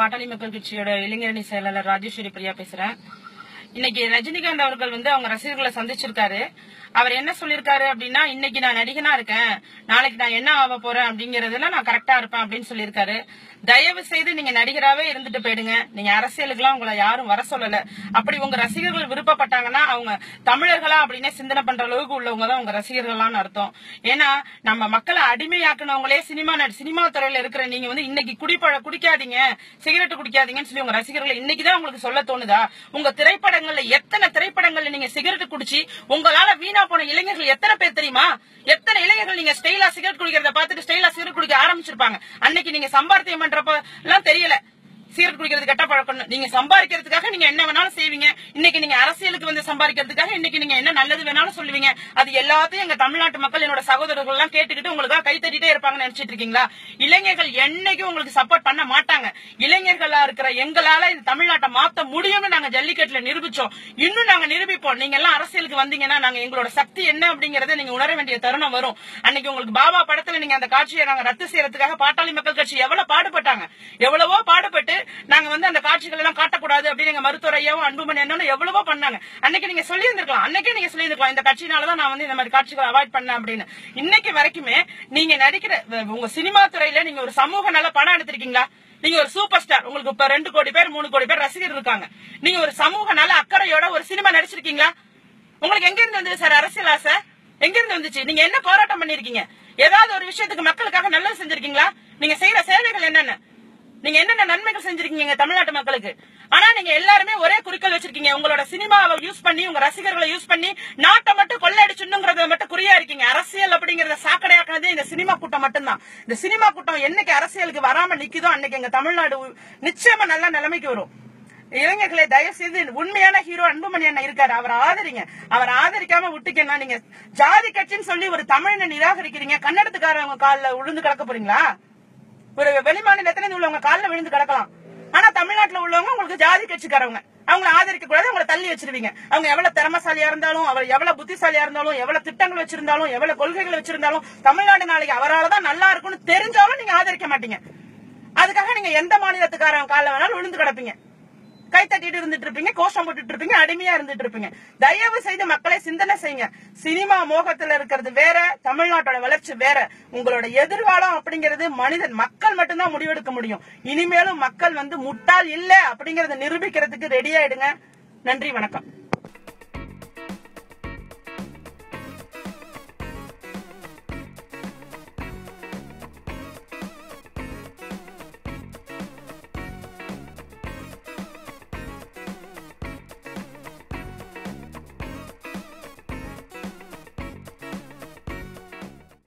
பாட்டாளி மக்கள் கட்சியோட இளைஞரணி செயலாளர் ராஜேஸ்வரி பிரியா பேசுறேன். இன்னைக்கு ரஜினிகாந்த் அவர்கள் வந்து அவங்க ரசிகர்களை சந்திச்சிருக்காரு. அவர் என்ன சொல்லிருக்காரு அப்படின்னா இன்னைக்கு நான் நடிகனா இருக்கேன். நாளைக்கு நான் என்ன ஆக போறேன் அப்படிங்கறதுல நான் கரெக்டா இருப்பேன் அப்படின்னு சொல்லியிருக்காரு. தயவு செய்து நீங்க நடிகராவே இருந்துட்டு போயிடுங்க. நீங்க அரசியலுக்குலாம் உங்களை யாரும் வர சொல்லல. அப்படி உங்க ரசிகர்கள் விருப்பப்பட்டாங்கன்னா அவங்க தமிழர்களா அப்படின்னே சிந்தனை பண்ற அளவுக்கு உள்ளவங்க தான் உங்க ரசிகர்கள்லாம் அர்த்தம். ஏன்னா நம்ம மக்களை அடிமையாக்குனவங்களே சினிமா சினிமா துறையில இருக்கிற நீங்க வந்து இன்னைக்கு குடிப்பழ குடிக்காதீங்க. சிகரெட் குடிக்காதீங்கன்னு சொல்லி உங்க ரசிகர்களை இன்னைக்குதான் உங்களுக்கு சொல்ல தோணுதா? உங்க திரைப்படங்கள்ல எத்தனை திரைப்படங்கள்ல நீங்க சிகரெட் குடிச்சு உங்களால வீணா போன இளைஞர்கள் எத்தனை பேர் தெரியுமா? எத்தனை இளைஞர்கள் நீங்க ஸ்டைலா சிகரெட் குடிக்கிறத பாத்துட்டு ஸ்டைலா சிகரெட் குடிக்க ஆரம்பிச்சிருப்பாங்க. அன்னைக்கு நீங்க சம்பாத்தியம் பண்றப்ப எல்லாம் தெரியல. சிகரெட் குடிக்கிறது கெட்ட பழக்கம் நீங்க சம்பாதிக்கிறதுக்காக நீங்க என்ன வேணாலும் செய்வீங்க. இன்னைக்கு நீங்க அரசியலுக்கு வந்து சம்பாதிக்கிறதுக்காக இன்னைக்கு நீங்க என்ன நல்லது வேணாலும் சொல்லுவீங்க. அது எல்லாத்தையும் எங்க தமிழ்நாட்டு மக்கள் என்னோட சகோதரர்கள் எல்லாம் கேட்டுக்கிட்டு உங்களுக்காக கை தட்டிட்டே இருப்பாங்கன்னு நினைச்சிட்டு இருக்கீங்களா? இளைஞர்கள் என்னைக்கும் உங்களுக்கு சப்போர்ட் பண்ண மாட்டாங்க. இளைஞர்களா இருக்கிற எங்களால இந்த தமிழ்நாட்டை மாத்த முடியும்னு நாங்க ஜல்லிக்கட்டுல நிரூபிச்சோம். இன்னும் நாங்க நிரூபிப்போம். நீங்க எல்லாம் அரசியலுக்கு வந்தீங்கன்னா நாங்க எங்களோட சக்தி என்ன அப்படிங்கறத நீங்க உணர வேண்டிய தருணம் வரும். அன்னைக்கு உங்களுக்கு பாபா படத்துல நீங்க அந்த காட்சியை நாங்க ரத்து செய்யறதுக்காக பாட்டாளி மக்கள் கட்சி எவ்வளவு பாடுபட்டாங்க? எவ்வளவோ பாடுபட்டு நாங்க வந்து அந்த காட்சிகள் எல்லாம் காட்டக்கூடாது அப்படின்னு எங்க மருத்துவர் ஐயாவும் அன்புமணி அண்ணனும் எவ்வளவோ பண்ணாங்க. அன்னைக்கு நீங்க சொல்லி இருந்திருக்கலாம் அன்னைக்கே நீங்க சொல்லி இருக்கலாம் இந்த கட்சினாலதான் நான் வந்து இந்த மாதிரி காட்சிகளை அவாய்ட் பண்ணேன் அப்படின்னு. இன்னைக்கு வரைக்குமே நீங்க நடிக்கிற உங்க சினிமா துறையில நீங்க ஒரு சமூக நல்ல படம் எடுத்திருக்கீங்களா? நீங்க ஒரு சூப்பர் ஸ்டார். உங்களுக்கு இப்ப ரெண்டு கோடி பேர் மூணு கோடி பேர் ரசிகர் இருக்காங்க. நீங்க ஒரு சமூக நல்ல அக்கறையோட ஒரு சினிமா நடிச்சிருக்கீங்களா? உங்களுக்கு எங்க இருந்து வந்தது சார்? அரசியல் ஆசை எங்க இருந்து வந்துச்சு? நீங்க என்ன போராட்டம் பண்ணிருக்கீங்க? ஏதாவது ஒரு விஷயத்துக்கு மக்களுக்காக நல்லது செஞ்சிருக்கீங்களா? நீங்க செய்யற சேவைகள் என்னென்ன? நீங்க என்னென்ன நன்மைகள் செஞ்சிருக்கீங்க தமிழ்நாட்டு மக்களுக்கு? ஆனா நீங்க எல்லாருமே ஒரே குறிக்கோள் வச்சிருக்கீங்க. உங்களோட சினிமாவை யூஸ் பண்ணி உங்க ரசிகர்களை யூஸ் பண்ணி நாட்டை மட்டும் கொள்ளையடிச்சுங்கிறத மட்டும் குறியா இருக்கீங்க. அரசியல் அப்படிங்கறத சாக்கடையாக்குனதே இந்த சினிமா கூட்டம் மட்டும்தான். இந்த சினிமா கூட்டம் என்னைக்கு அரசியலுக்கு வராம நிக்குதோ அன்னைக்கு எங்க தமிழ்நாடு நிச்சயமா நல்ல நிலைமைக்கு வரும். இளைஞர்களை தயவு செய்து உண்மையான ஹீரோ அன்புமணி அண்ணன் இருக்காரு. அவர் ஆதரிங்க. அவர் ஆதரிக்காம விட்டுக்கன்னா நீங்க ஜாதி கட்சின்னு சொல்லி ஒரு தமிழனை நிராகரிக்கிறீங்க. கன்னடத்துக்காரவங்க காலில் உழுந்து கிடக்க போறீங்களா? ஒரு வெளிமாநிலத்துல இருந்து உள்ளவங்க காலில் விழுந்து கிடக்கலாம். ஆனா தமிழ்நாட்டுல உள்ளவங்க உங்களுக்கு ஜாதி கட்சிக்காரவங்க. அவங்களை ஆதரிக்க கூடாது அவங்களை தள்ளி வச்சிருவீங்க. அவங்க எவ்வளவு திறமசாலியா இருந்தாலும் அவர் எவ்வளவு புத்திசாலியா இருந்தாலும் எவ்வளவு திட்டங்கள் வச்சிருந்தாலும் எவ்வளவு கொள்கைகள் வச்சிருந்தாலும் தமிழ்நாடு நாளைக்கு அவராலதான் நல்லா இருக்கும்னு தெரிஞ்சாலும் நீங்க ஆதரிக்க மாட்டீங்க. அதுக்காக நீங்க எந்த மாநிலத்துக்காரன் காலில் வேணாலும் விழுந்து கிடப்பீங்க. கை தட்டிட்டு இருந்துட்டு இருப்பீங்க கோஷம் போட்டுட்டு இருப்பீங்க அடிமையா இருந்துட்டு இருப்பீங்க தயவு செய்து மக்களை சிந்தனை செய்யுங்க. சினிமா மோகத்துல இருக்கிறது வேற தமிழ்நாட்டோட வளர்ச்சி வேற. உங்களோட எதிர்காலம் அப்படிங்கிறது மனிதன் மக்கள் மட்டும்தான் முடிவெடுக்க முடியும். இனிமேலும் மக்கள் வந்து முட்டாள் இல்ல அப்படிங்கறத நிரூபிக்கிறதுக்கு ரெடி ஆயிடுங்க. நன்றி வணக்கம்.